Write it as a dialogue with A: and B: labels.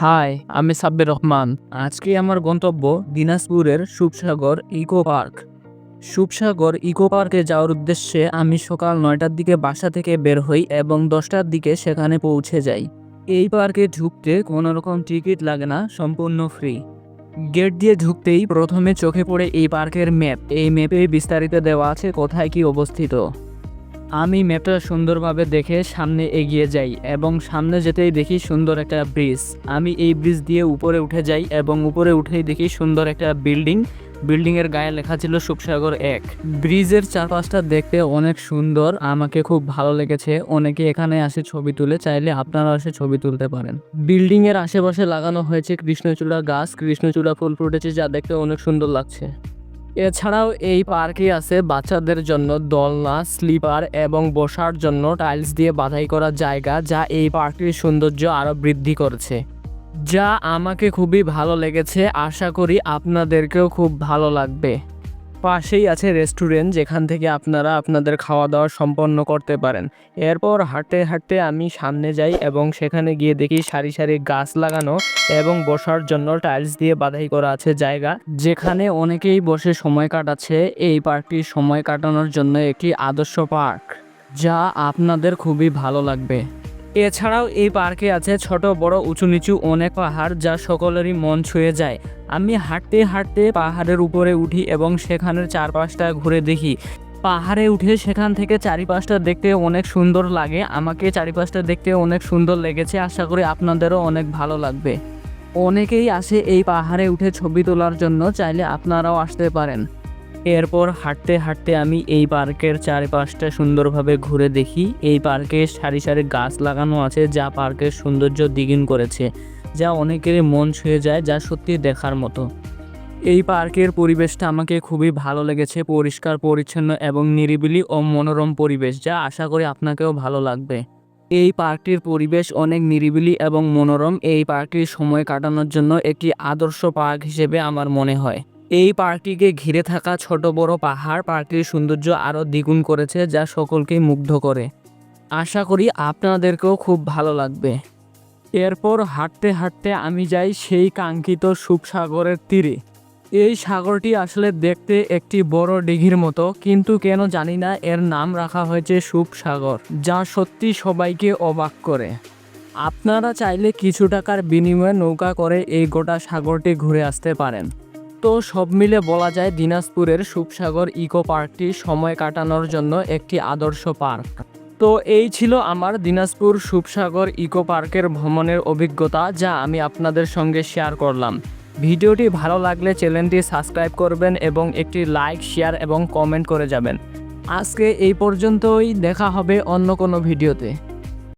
A: High, আমি সাব্বির রহমান। আজকে আমার গন্তব্য দিনাজপুরের Supsagar eco park. Supsagar eco পার্কে যাওয়ার উদ্দেশ্যে আমি সকাল নয়টার দিকে বাসা থেকে বের হই এবং দশটার দিকে সেখানে পৌঁছে যাই। এই পার্কে ঢুকতে কোনো রকম টিকিট লাগে না, সম্পূর্ণ ফ্রি। গেট দিয়ে ঢুকতেই প্রথমে চোখে পড়ে এই পার্কের ম্যাপ। এই ম্যাপে বিস্তারিত দেওয়া আছে কোথায় কি অবস্থিত। আমি ম্যাপটা সুন্দরভাবে দেখে সামনে এগিয়ে যাই এবং সামনে যেতেই দেখি সুন্দর একটা ব্রিজ আমি এই ব্রিজ দিয়ে উপরে উঠে যাই এবং উপরে উঠেই দেখি সুন্দর একটা বিল্ডিং বিল্ডিংয়ের গায়ে লেখা ছিল সুপসাগর এক। ব্রিজের চারপাশটা দেখতে অনেক সুন্দর, আমাকে খুব ভালো লেগেছে। অনেকে এখানে আসে ছবি তুলে, চাইলে আপনারা এসে ছবি তুলতে পারেন। বিল্ডিংয়ের আশেপাশে লাগানো হয়েছে কৃষ্ণচূড়া গাছ। কৃষ্ণচূড়া ফুল ফুটেছে যা দেখতে অনেক সুন্দর লাগছে। এছাড়াও এই পার্কে আছে বাচ্চাদের জন্য দোলনা, স্লিপার এবং বসার জন্য টাইলস দিয়ে বাধাই করা জায়গা যা এই পার্কটির সৌন্দর্য আরও বৃদ্ধি করছে। যা আমাকে খুবই ভালো লেগেছে। আশা করি আপনাদেরকেও খুব ভালো লাগবে। পাশেই আছে রেস্টুরেন্ট যেখান থেকে আপনারা আপনাদের খাওয়া দাওয়া সম্পন্ন করতে পারেন। এরপর হাঁটতে হাঁটতে আমি সামনে যাই এবং সেখানে গিয়ে দেখি সারি সারি গাছ লাগানো এবং বসার জন্য টাইলস দিয়ে বাধাই করা আছে জায়গা, যেখানে অনেকেই বসে সময় কাটাচ্ছে। এই পার্কটি সময় কাটানোর জন্য একটি আদর্শ পার্ক, যা আপনাদের খুবই ভালো লাগবে। এছাড়াও এই পার্কে আছে ছোট, বড়, উঁচু, নিচু অনেক পাহাড় যা সকলেরই মন ছুঁয়ে যায়। আমি হাঁটতে হাঁটতে পাহাড়ের উপরে উঠি এবং সেখানের চারপাশটা ঘুরে দেখি। পাহাড়ে উঠে সেখান থেকে চারিপাশটা দেখতে অনেক সুন্দর লাগে। আমাকে চারিপাশটা দেখতে অনেক সুন্দর লেগেছে। আশা করি আপনাদেরও অনেক ভালো লাগবে। অনেকেই আসে এই পাহাড়ে উঠে ছবি তোলার জন্য। চাইলে আপনারাও আসতে পারেন। এরপর হাঁটতে হাঁটতে আমি এই পার্কের চারপাশটা সুন্দরভাবে ঘুরে দেখি। এই পার্কে সারি সারি গাছ লাগানো আছে যা পার্কের সৌন্দর্য দ্বিগুণ করেছে, যা অনেকেরই মন ছুঁয়ে যায়, যা সত্যি দেখার মতো। এই পার্কের পরিবেশটা আমাকে খুবই ভালো লেগেছে, পরিষ্কার, পরিচ্ছন্ন এবং নিরিবিলি ও মনোরম পরিবেশ, যা আশা করি আপনাকেও ভালো লাগবে। এই পার্কটির পরিবেশ অনেক নিরিবিলি এবং মনোরম। এই পার্কটির সময় কাটানোর জন্য একটি আদর্শ পার্ক হিসেবে আমার মনে হয়। এই পার্কটিকে ঘিরে থাকা ছোট বড় পাহাড় পার্কটির সৌন্দর্য আরও দ্বিগুণ করেছে, যা সকলকেই মুগ্ধ করে। আশা করি আপনাদেরকেও খুব ভালো লাগবে। এরপর হাঁটতে হাঁটতে আমি যাই সেই কাঙ্ক্ষিত সুপসাগরের তীরে। এই সাগরটি আসলে দেখতে একটি বড় ডিঘির মতো, কিন্তু কেন জানি না এর নাম রাখা হয়েছে সুপসাগর, যা সত্যি সবাইকে অবাক করে। আপনারা চাইলে কিছু টাকার বিনিময়ে নৌকা করে এই গোটা সাগরটি ঘুরে আসতে পারেন। তো সব মিলে বলা যায় দিনাজপুরের সুপসাগর ইকো পার্কটি সময় কাটানোর জন্য একটি আদর্শ পার্ক। তো এই ছিল আমার দিনাজপুর সুপসাগর ইকো পার্কের ভ্রমণের অভিজ্ঞতা যা আমি আপনাদের সঙ্গে শেয়ার করলাম। ভিডিওটি ভালো লাগলে চ্যানেলটি সাবস্ক্রাইব করবেন এবং একটি লাইক, শেয়ার এবং কমেন্ট করে যাবেন। আজকে এই পর্যন্তই, দেখা হবে অন্য কোনো ভিডিওতে।